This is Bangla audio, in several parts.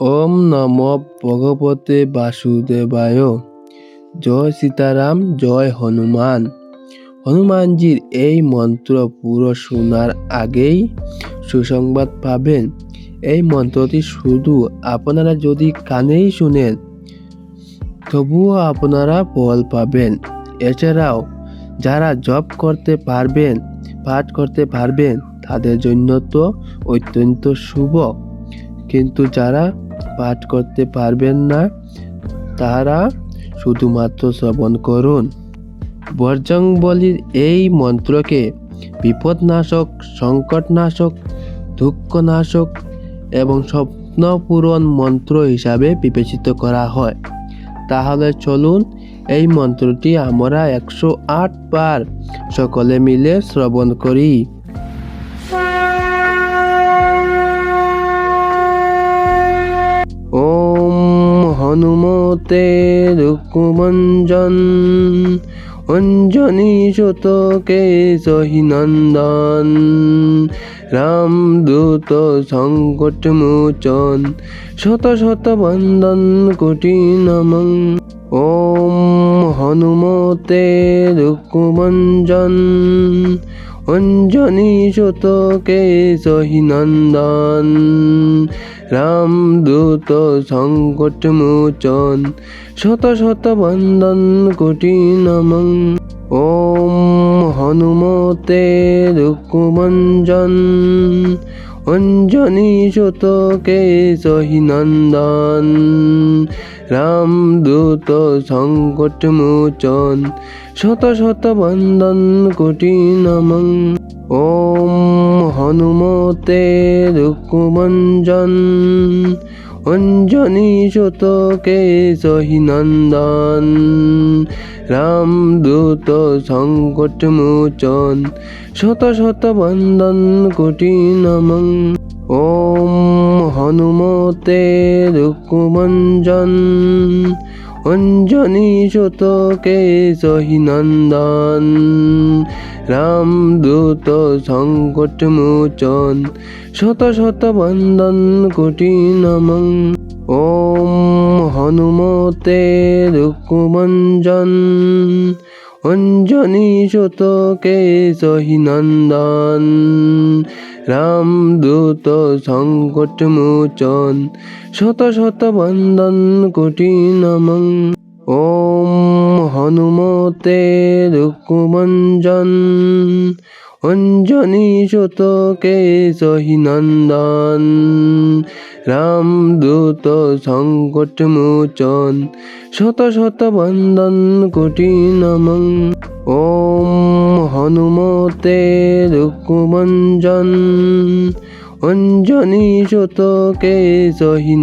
ওম নম ভগবতে বাসুদেবায়। জয় সীতারাম, জয় হনুমান। হনুমানজির এই মন্ত্র পুরো শোনার আগেই সুসংবাদ পাবেন। এই মন্ত্রটি শুধু আপনারা যদি কানেই শুনেন, তবুও আপনারা ফল পাবেন। এছাড়াও, যারা জব করতে পারবেন, পাঠ করতে পারবেন, তাদের জন্য তো অত্যন্ত শুভ। কিন্তু যারা পাঠ করতে পারবেন না তারা শুধুমাত্র শ্রবণ করুন। বর্জং বলির এই মন্ত্রকে বিপদনাশক, সংকটনাশক, দুঃখনাশক এবং স্বপ্নপূরণ মন্ত্র হিসাবে বিবেচিত করা হয়। তাহলে চলুন এই মন্ত্রটি আমরা একশো আট বার সকলে মিলে শ্রবণ করি। হনুমতে রুকুমঞ্জন। অঞ্জনী সুত কেশহী রাম রামদূত সংকট মোচন। শত শত বন্দন কোটি নমঃ ওম হনুমতে রুকুমঞ্জন। অঞ্জনী সুত কেশহী নন্দন রামদূত সংকট মোচন, শত শত বন্দন কোটি নমঃ ওম হনুমতে রুকুমঞ্জন অঞ্জনী সুত কেশহী নন্দন। রামদূত সংকট মোচন, শত শত বন্দন কোটি নমঃ ওম হনুমতে রুকুমঞ্জন, অঞ্জনী সুত কেশহী নন্দন রামদূত সংকট মোচন, শত শত বন্দন কোটি নমঃ ওম হনুমতে রুকুমঞ্জন, অঞ্জনী সুত কেশহী নন্দন রামদূত সংকট মোচন, শত শত বন্দন কোটি নমঃ ওম হনুমতে রুকুমঞ্জন অঞ্জনী সুত কেশহী নন্দন। রামদূত সংকট মোচন, শত শত বন্দন কোটি নমঃ ওম হনুমতে রুকুমঞ্জন অঞ্জনী সুত কেশহী নন্দন রামদূত সংকট মোচন, শত শত বন্দন কোটি নমঃ ওম হনুমতে রুকুমঞ্জন অঞ্জনী সুত কেশহী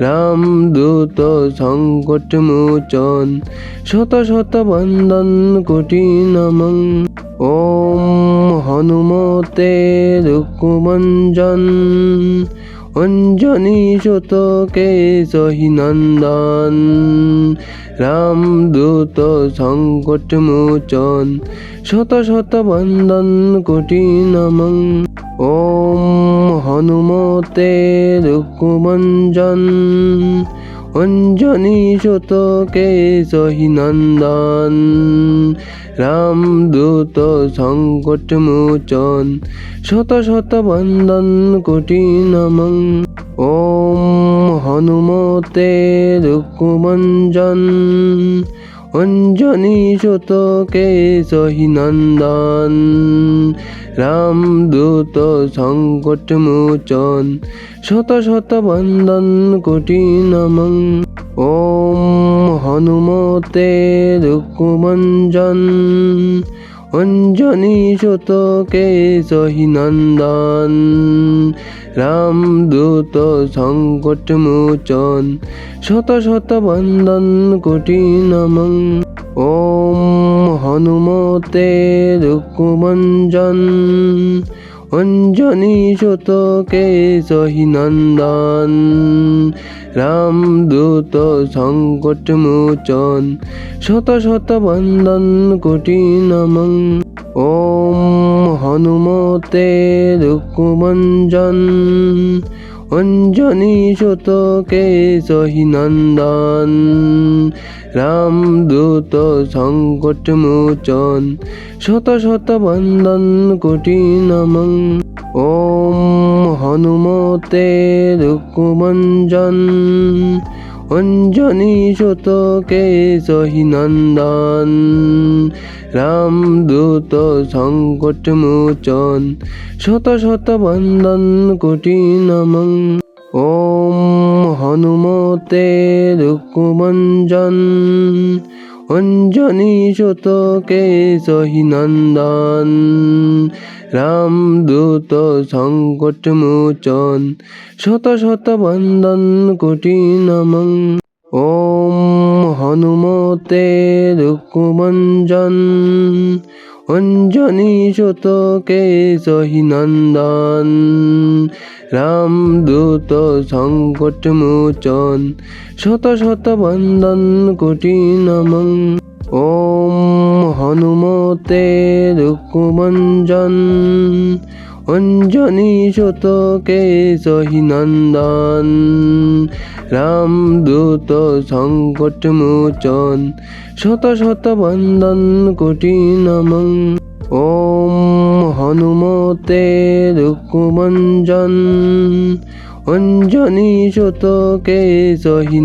নন্দন রামদূত সংকট মোচন শত শত বন্দন কোটি নমং ওম হনুমতে রুকুমঞ্জন অঞ্জনী সহি নন্দন। রামদূত সংকট মোচন শত শত বন্দন কোটি নম ওম হনুমতে রুকুমঞ্জন অঞ্জনী সুত কেশহী নন্দন। রামদূত সংকট মোচন। শত শত বন্দন কোটি নমঃ ওম হনুমতে রুকুমঞ্জন অঞ্জনী সুত কেশহী নন্দন। রামদূত সংকট মোচন। শত শত বন্দন কোটি নমঃ ওম হনুমতে রুকুমঞ্জন অঞ্জনী সুত কেশহী নন্দন। রামদূত সংকট মোচন। শত শত বন্দন কোটি নমঃ ওম হনুমতে রুকুমঞ্জন অঞ্জনী সুত সহিনন্দন নন্দন। রামদূত সংকট মোচন। শত শত বন্দন কোটি নমং ওম হনুমতে রুকুমঞ্জন। অঞ্জনী সুতকে সহি নন্দন। রামদূত সংকট মোচন। শত শত বন্দন কোটি নম ওম হনুমতে রুকুমঞ্জন অঞ্জনী সুতকে সহি নন্দন রামদূত সংকট মোচন, শত শত বন্দন কোটি নম ওম হনুমতে রুকুমঞ্জন অঞ্জনী সুতকে সহিনন্দন রামদূত সংকট মোচন শত শত বন্দন কোটি নমং ওম হনুমতে রুকুমঞ্জন অঞ্জনী সহি নন্দন রামদূত সংকট মোচন শত শত বন্দন কোটি নম ওম হনুমতে রুকুমঞ্জন অঞ্জনী সুতকে সহি নন্দন। রামদূত সংকট মোচন, শত শত বন্দন কোটি নমঃ ওম হনুমতে রুকুমঞ্জন অঞ্জনী সুতকে সহি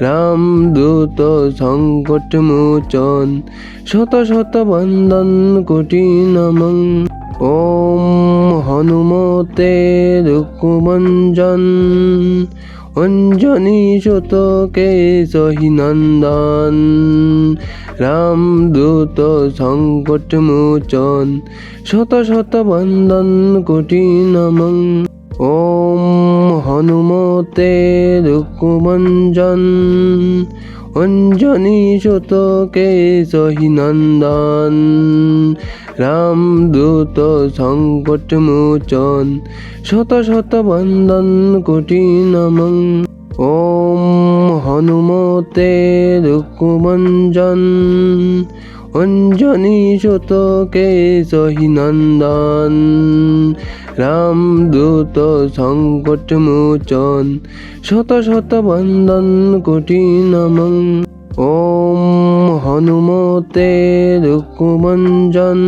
নন্দন রামদূত সংকট মোচন, শত শত বন্দন কোটি নমঃ ওম হনুমতে রুকুমঞ্জন অঞ্জনী সুতকে সহি নন্দন। রামদূত সংকট মোচন, শত শত বন্দন কোটি নমঃ ওম হনুমতে রুকুমঞ্জন অঞ্জনী সুতকে সহি নন্দন রামদূত সংকট মোচন, শত শত বন্দন কোটি নমঃ ওম হনুমতে রুকুমঞ্জন অঞ্জনী সুতকে সহি নন্দন রামদূত সংকট মোচন শত শত বন্দন কোটি নমঃ ওম হনুমতে রুকুমঞ্জন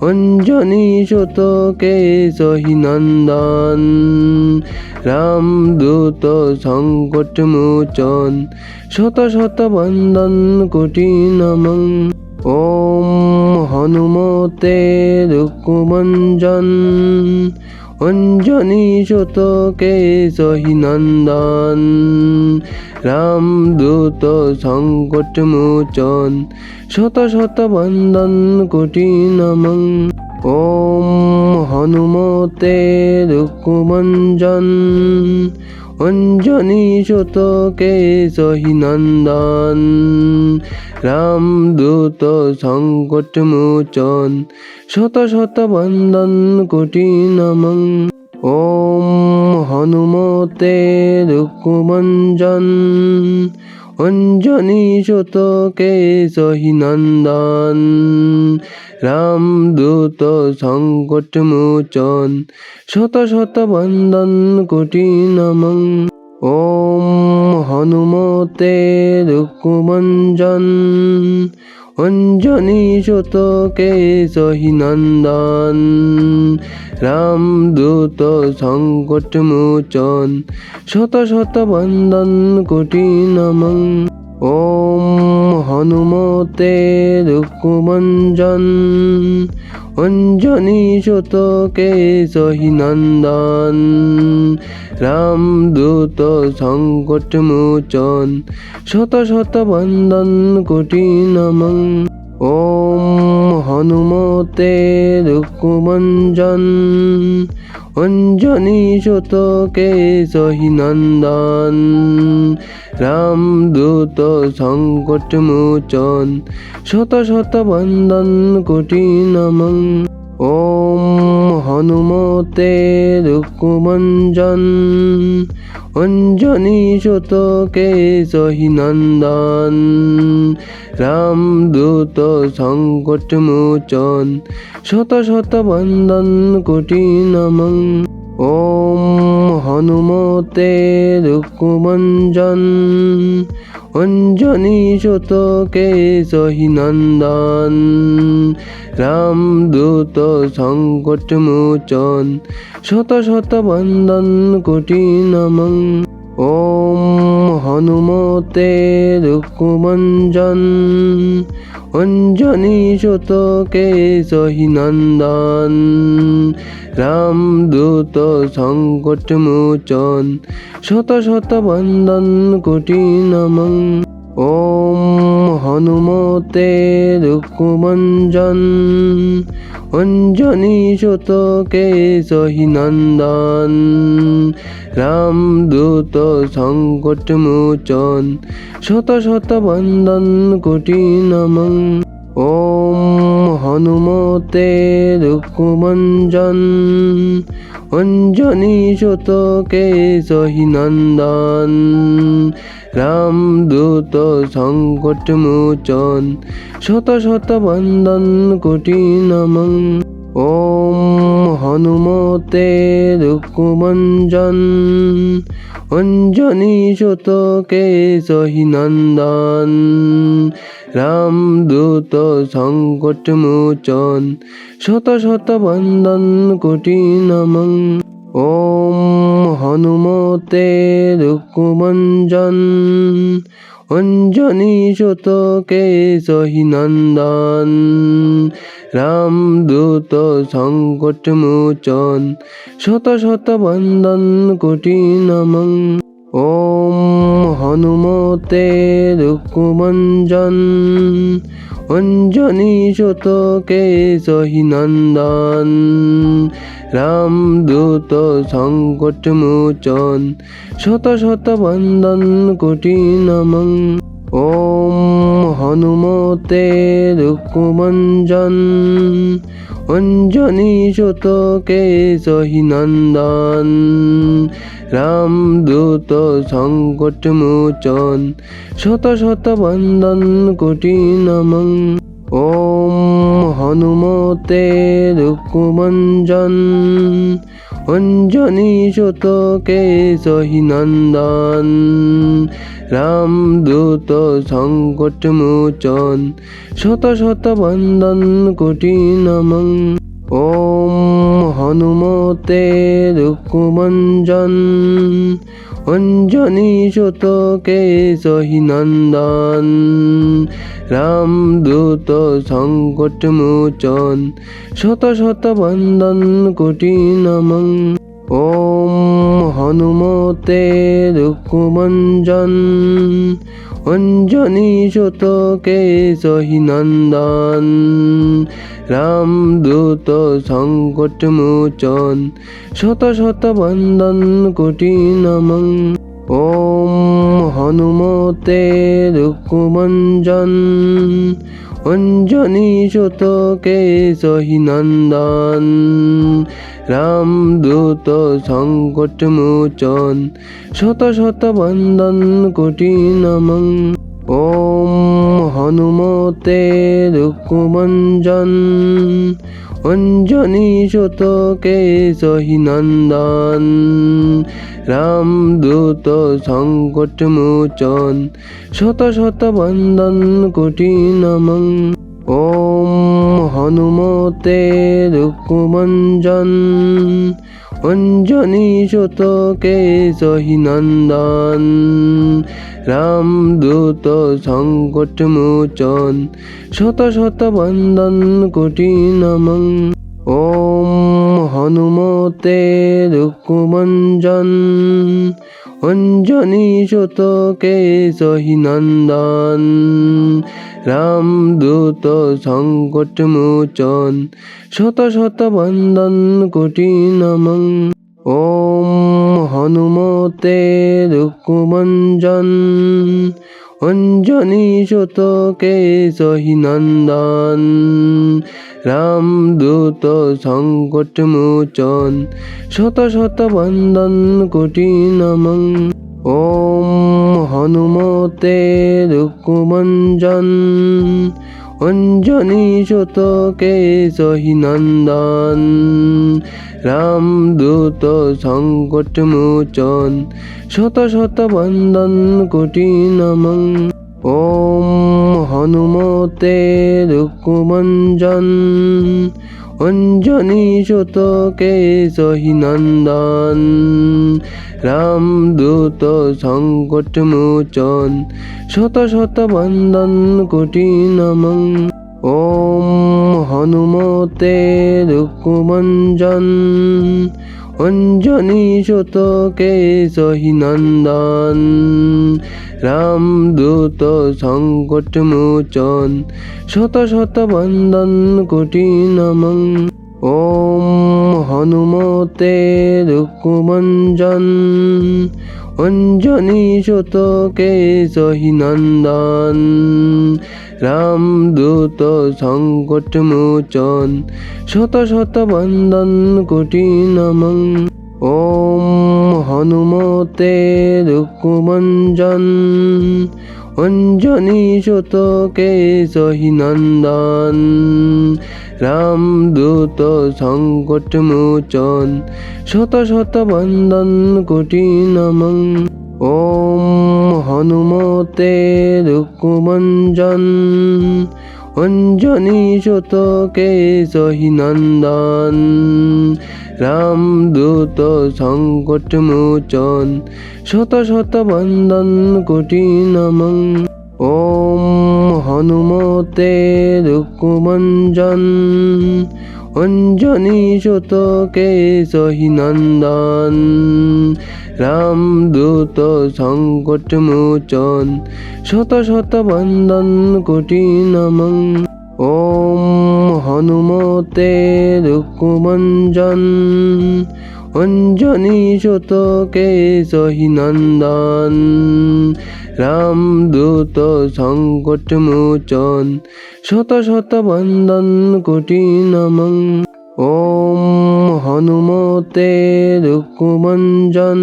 অঞ্জনী সুতকে সহিনন্দন রাম রামদূত সংকট মোচন, শত শত বন্দন কোটি নমঃ ওম হনুমতে রুকুমঞ্জন অঞ্জনী শতকে সহিনন্দন রাম রামদূত সংকট মোচন, শত শত বন্দন কোটি নমঃ ওম হনুমতে রুকুমঞ্জন অঞ্জনী শতকে সহিনন্দন। রাম রামদূত সংকট মোচন, শত শত বন্দন কোটি নমং ওম হনুমতে রুকুমঞ্জন অঞ্জনী সুতকে সহিনন্দন রামদূত সংকট মোচন। শত শত বন্দন কোটি নম ওম হনুমতে রুকুমঞ্জন অঞ্জনী শতকে সহি নন্দন। রামদূত সংকট মোচন। শত শত বন্দন কোটি নম ওম হনুমতে রুকুমঞ্জন অঞ্জনী শতকে সহি রাম দ্রুত সংকট মোচন। শত শত বন্দন, কোটি নমং ওম হনুমতে রুকুমঞ্জন অঞ্জনী সুতকে সহিনন্দন রাম দ্রুত সংকট মোচন শত শত বন্দন কোটি নমঃ ওম হনুমতে রুকুমঞ্জন, অঞ্জনী সুতকে সহিনন্দন রামদূত সংকট মোচন, শত শত বন্দন কোটি নমঃ ওম হনুমতে রুকুমঞ্জন অঞ্জনী সুতকে সহিনন্দন রামদূত সংকট মোচন। শত শত বন্দন কোটি নমং ওম হনুমতে রুকুমঞ্জন অঞ্জনী সুতকে সহিনন্দন। রাম দ্রুত সংকট মোচন শত শত বন্দন কোটি নমঃ ওম হনুমতে রুকুমঞ্জন অঞ্জনী সুতকে সহিনন্দন রামদূত সংকট মোচন, শত শত বন্দন কোটি নমঃ ওম হনুমতে রুকুমঞ্জন অঞ্জনী সুতকে সহিনন্দন রামদূত সংকট মোচন। শত শত বন্দন কোটি নমঃ ওম হনুমতে রুকুমঞ্জন অঞ্জনী সুতকে সহিনন্দন রামদূত সংকট মোচন, শত শত বন্দন কোটি নমঃ ওম হনুমতে রুকুমঞ্জন অঞ্জনী সুতকে সহিনন্দন রামদূত সংকট মোচন, শত শত বন্দন কোটি নমঃ ওম হনুমতে রুকুমঞ্জন, অঞ্জনী সুতকে সহিনন্দন রামদূত সংকট মোচন, শত শত বন্দন কোটি নমঃ ওম হনুমতে রুকুমঞ্জন অঞ্জনী সুতকে সহিনন্দন। রামদূত সংকট মোচন, শত শত বন্দন কোটি নমঃ ওম হনুমতে রুকুমঞ্জন, অঞ্জনী সুতকে সহিনন্দন। রামদূত সংকট মোচন, শত শত বন্দন কোটি নমঃ ওম হনুমতে রুকুমঞ্জন অঞ্জনী সুতকে সহিনন্দন রামদূত সংকট মোচন, শত শত বন্দন কোটি নমঃ ওম হনুমতে রুকুমঞ্জন অঞ্জনী সুতকে সহিনন্দন রামদূত সংকট মোচন, শত শত বন্দন কোটি নমঃ ওম হনুমতে রুকুমঞ্জন অঞ্জনী সুতকে সহিনন্দন দ্রুত সংকট মোচন। শত শত বন্দন কোটি নমং ওম হনুমতে রুকুমঞ্জন অঞ্জনী সুতকে সহিনন্দন। রামদূত সংকট মোচন শত শত বন্দন কোটি নম ওম হনুমতে রুকুমঞ্জন অঞ্জনী সুতকে সহিনন্দন রামদূত সংকট মোচন, শত শত বন্দন কোটি নমঃ ওম হনুমতে রুকুমঞ্জন অঞ্জনী সুতকে সহিনন্দন রামদূত সংকট মোচন, শত শত বন্দন কোটি নমঃ ওম হনুমতে রুকুমঞ্জন অঞ্জনী সুতকে সহিনন্দন রামদূত সংকট মোচন, শত শত বন্দন কোটি নমঃ ওম হনুমতে রুকুমঞ্জন অঞ্জনী সুত কেশহী নন্দন রামদূত সংকট মোচন, শত শত বন্দন কোটি নমঃ ওম হনুমতে রুকুমঞ্জন অঞ্জনী সুত কেশহী নন্দন রামদূত সংকট মোচন, শত শত বন্দন কোটি নমঃ ওম হনুমতে রুকুমঞ্জন, অঞ্জনী কেশহী নন্দন। রামদূত সংকট মোচন, শত শত বন্দন কোটি নমঃ ওম হনুমতে রুকুমঞ্জন অঞ্জনী সুত কেশহী নন্দন রামদূত সংকট মোচন, শত শত বন্দন কোটি নমঃ ওম হনুমতে রুকুমঞ্জন অঞ্জনী সুত কেশহী নন্দন রামদূত সংকট মোচন, শত শত বন্দন কোটি নমঃ ওম হনুমতে রুকুমঞ্জন অঞ্জনী সুত কেশহী নন্দন। রামদূত সংকট মোচন, শত শত বন্দন কোটি নমঃ ওম হনুমতে রুকুমঞ্জন অঞ্জনী সুত কেশহী নন্দন রামদূত সংকট মোচন। শত শত বন্দন কোটি নমঃ ওম হনুমতে রুকুমঞ্জন অঞ্জনী সুত কেশহী নন্দন রামদূত সংকট মোচন, শত শত বন্দন কোটি নমঃ ওম হনুমতে রুকুমঞ্জন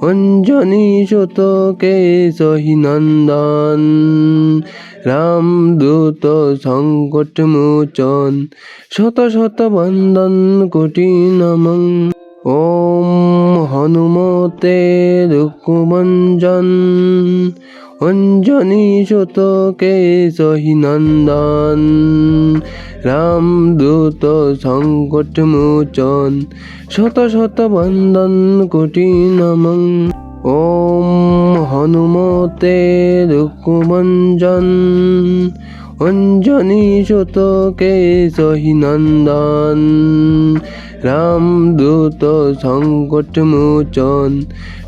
অঞ্জনী সুত কেশহী নন্দন। রামদূত সংকট মোচন, শত শত বন্দন কোটি নমঃ ওম হনুমতে রুকুমঞ্জন অঞ্জনী সুত কেশহী নন্দন রামদূত সংকট মোচন, শত শত বন্দন কোটি নমঃ ওম হনুমতে রুকুমঞ্জন অঞ্জনী সুত কেশহী নন্দন রামদূত সংকট মোচন,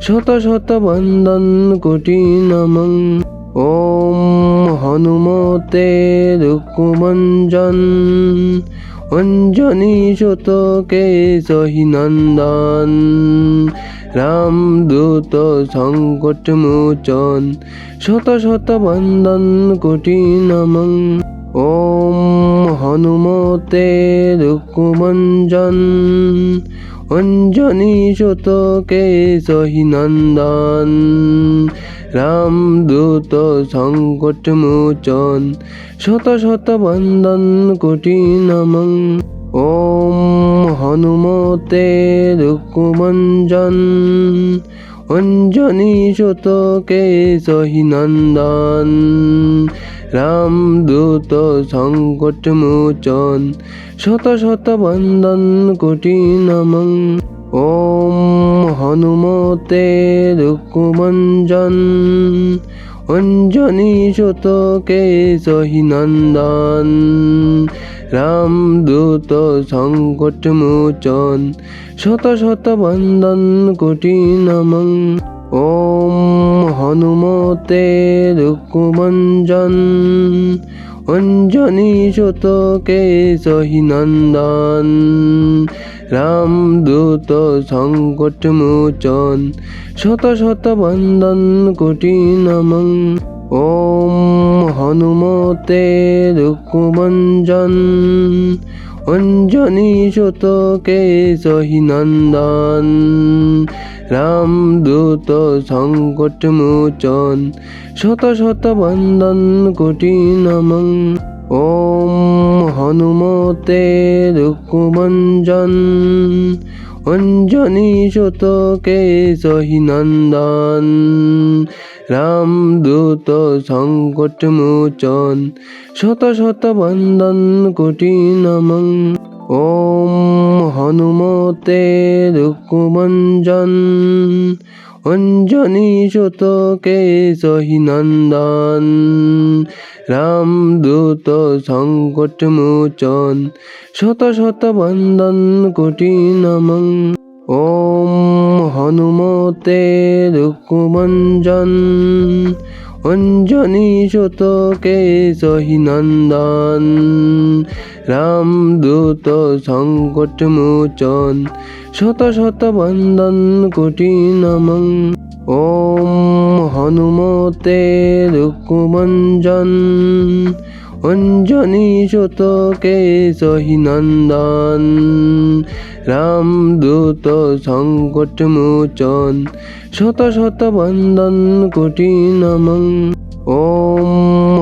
শত শত বন্দন কোটি নমঃ ওম হনুমতে রুকুমঞ্জন অঞ্জনী সুত কেশহী নন্দন। রামদূত সংকট মোচন, শত শত বন্দন কোটি নমঃ ওম হনুমতে রুকুমঞ্জন, অঞ্জনী সুত কেশহী নন্দন রামদূত সংকট মোচন, শত শত বন্দন কোটি নমঃ ওম হনুমতে রুকুমঞ্জন, অঞ্জনী সুত কেশহী নন্দন রামদূত সংকট মোচন, শত শত বন্দন কোটি নমঃ ওম হনুমতে রুকুমঞ্জন অঞ্জনী সুত কেশহী নন্দন। রামদূত সংকট মোচন, শত শত বন্দন কোটি নমঃ ওম হনুমতে রুকুমঞ্জন অঞ্জনী সুত কেশহী নন্দন রামদূত সংকট মোচন, শত শত বন্দন কোটি নমঃ। ॐ হনুমতে রুকুমঞ্জন অঞ্জনী সুতকে সহিনন্দন রামদূত সংকট মোচন, শত শত বন্দন কোটি নমঃ ওম হনুমতে রুকুমঞ্জন অঞ্জনী সুতকে সহিনন্দন রামদূত সংকট মোচন, শত শত বন্দন কোটি নমঃ ওম হনুমতে রুকুমঞ্জন অঞ্জনী সুতকে সহিনন্দন রামদূত সংকট মোচন, শত শত বন্দন কোটি নমঃ ওম হনুমতে রুকুমঞ্জন অঞ্জনী সুতকে সহিনন্দন রামদূত সংকট মোচন, শত শত বন্দন কোটি নমঃ ওম হনুমতে রুকুমঞ্জন, অঞ্জনী সুতকে সহিনন্দন রামদূত সংকট মোচন, শত শত বন্দন কোটি নমঃ ওম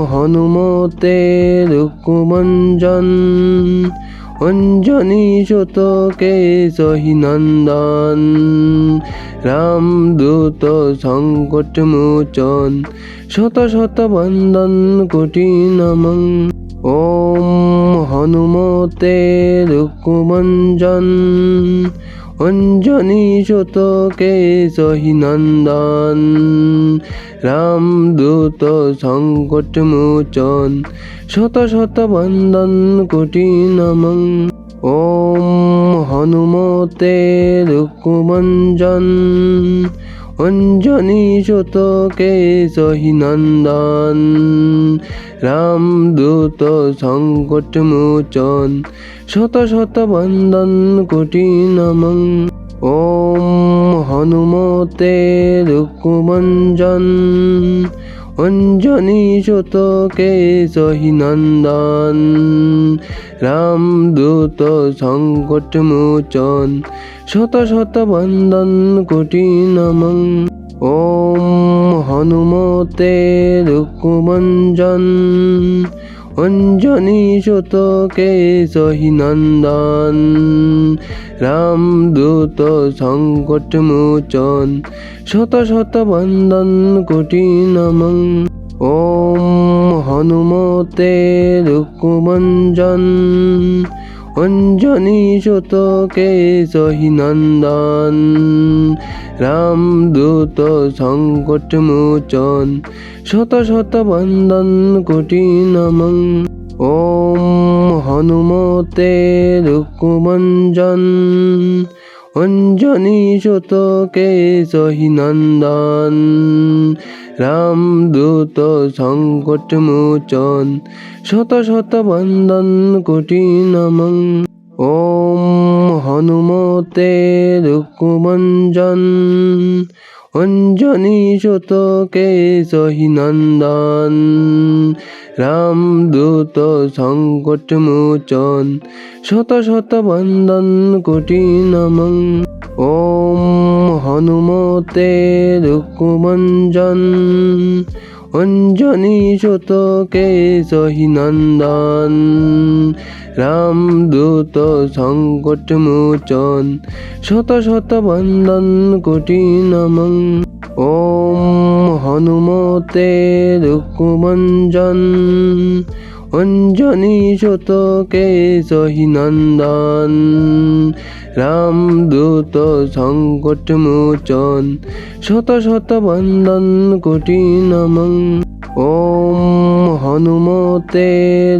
হনুমতে রুকুমঞ্জন অঞ্জনী সুতকে সহিনন্দন রামদূত সংকট মোচন, শত শত বন্দন কোটি নমঃ ওম হনুমতে রুকুমঞ্জন অঞ্জনী সুতকে সহিনন্দন রামদূত সংকট মোচন, শত শত বন্দন কোটি নমঃ ওম হনুমতে রুকুমঞ্জন, অঞ্জনী সুতকে সহিনন্দন রামদূত সংকট মোচন, শত শত বন্দন কোটি নমঃ ওম হনুমতে রুকুমঞ্জন, অঞ্জনী সুতকে সহিনন্দন রামদূত সংকট মোচন, শত শত বন্দন কোটি নমঃ ওম হনুমতে রুকুমঞ্জন অঞ্জনী সুতকে সহিনন্দন রামদূত সংকট মোচন শত শত বন্দন কোটি নম ওম হনুমতে রুকুমঞ্জন অঞ্জনী সুতকে সহিনন্দন রামদূত সংকট মোচন। শত শত বন্দন কোটি নমঃ ওম হনুমতে রুকুমঞ্জন অঞ্জনী সুতকে সহিনন্দন রামদূত সংকট মোচন শত শত বন্দন কোটি নমঃ ওম হনুমতে রুকুমঞ্জন অঞ্জনী সুতকে সহিনন্দন রামদূত সংকট মোচন শত শত বন্দন কোটি নম ওম হনুমতে রুকুমঞ্জন অঞ্জনী সুতকে সহিনন্দন রামদূত সংকট মোচন শত শত বন্দন কোটি নমং ওম হনুমতে রুকুমঞ্জন অঞ্জনী শতকে সহিনন্দন রামদূত সংকট মোচন শত শত বন্দন কোটি নমং ওম হনুমতে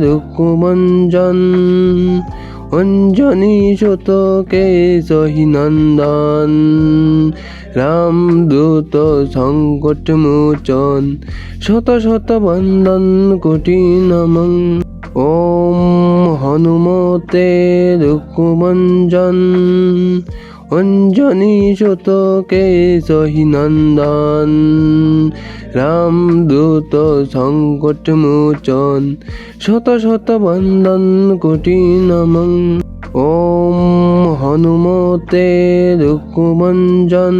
রুকুমঞ্জন অঞ্জনী সুতকে সহিনন্দন রামদূত সংকট মোচন শত শত বন্দন কোটি নমং ওম হনুমতে রুকুমঞ্জন অঞ্জনী সুত কেশহী নন্দন। রামদূত সংকট মোচন, শত শত বন্দন কোটি নমং ওম হনুমতে রুকুমঞ্জন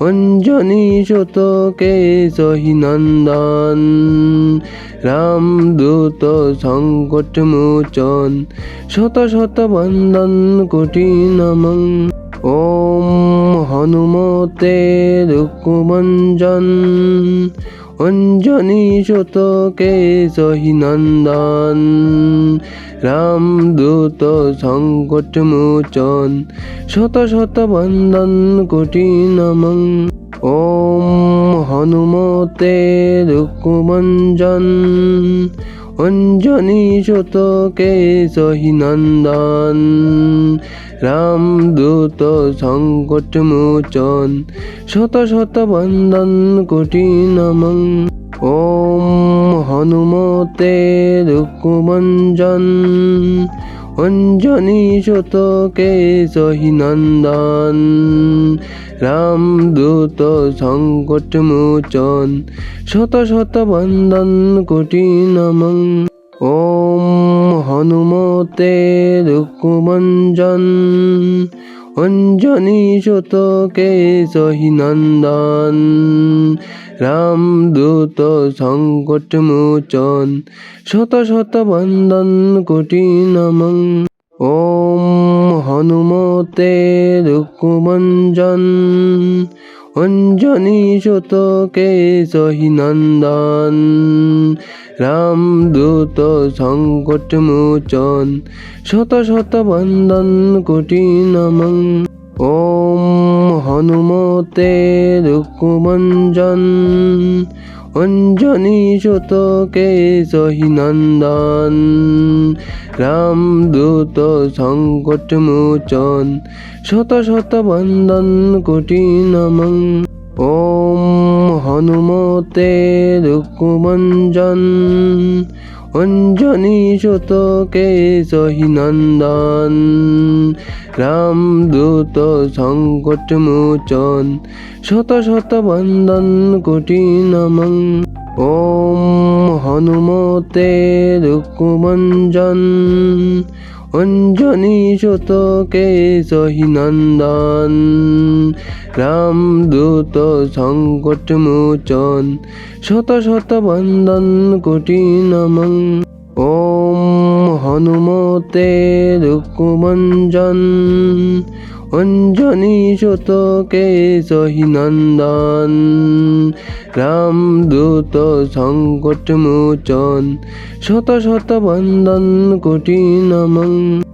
অঞ্জনী শতকে সহিনন্দন নন্দন। রামদূত সংকট মোচন। শত শত বন্দন কোটি নমঃ ওম হনুমতে রুকুমঞ্জন অঞ্জনী শতকে সহিনন্দন নন্দন। রামদূত সংকট মোচন, শত শত বন্দন কোটি নমঃ ওম হনুমতে রুকুমঞ্জন অঞ্জনী শতকে সহিনন্দন রাম রামদূত সংকট মোচন, শত শত বন্দন কোটি নমং ওম হনুমতে রুকুমঞ্জন অঞ্জনী শতকে সহিনন্দন নন্দন। রামদূত সংকট মোচন, শত শত বন্দন কোটি নমং ওম হনুমতে রুকুমঞ্জন। অঞ্জনী সুত কেশহী নন্দন। রামদূত সংকট মোচন। শত শত বন্দন কোটি নমঃ ওম হনুমতে রুকুমঞ্জন অঞ্জনী সুত কেশহী নন্দন রামদূত সংকট মোচন, শত শত বন্দন কোটি নমঃ ওম হনুমতে রুকুমঞ্জন, অঞ্জনী সুত কেশহী নন্দন। রামদূত সংকট মোচন, শত শত বন্দন কোটি নমঃ ওম হনুমতে রুকুমঞ্জন অঞ্জনী সুত কেশহী নন্দন রামদূত সংকট মোচন, শত শত বন্দন কোটি নমঃ ওম হনুমতে রুকুমঞ্জন অঞ্জনী সুত কেশহী নন্দন রামদূত সংকট মোচন, শত শত বন্দন কোটি নমঃ ওম হনুমতে রুকুমঞ্জন অঞ্জনী সুত কেশহী নন্দন দ্রুত সংকট মোচন শত শত বন্দন কোটি নমঃ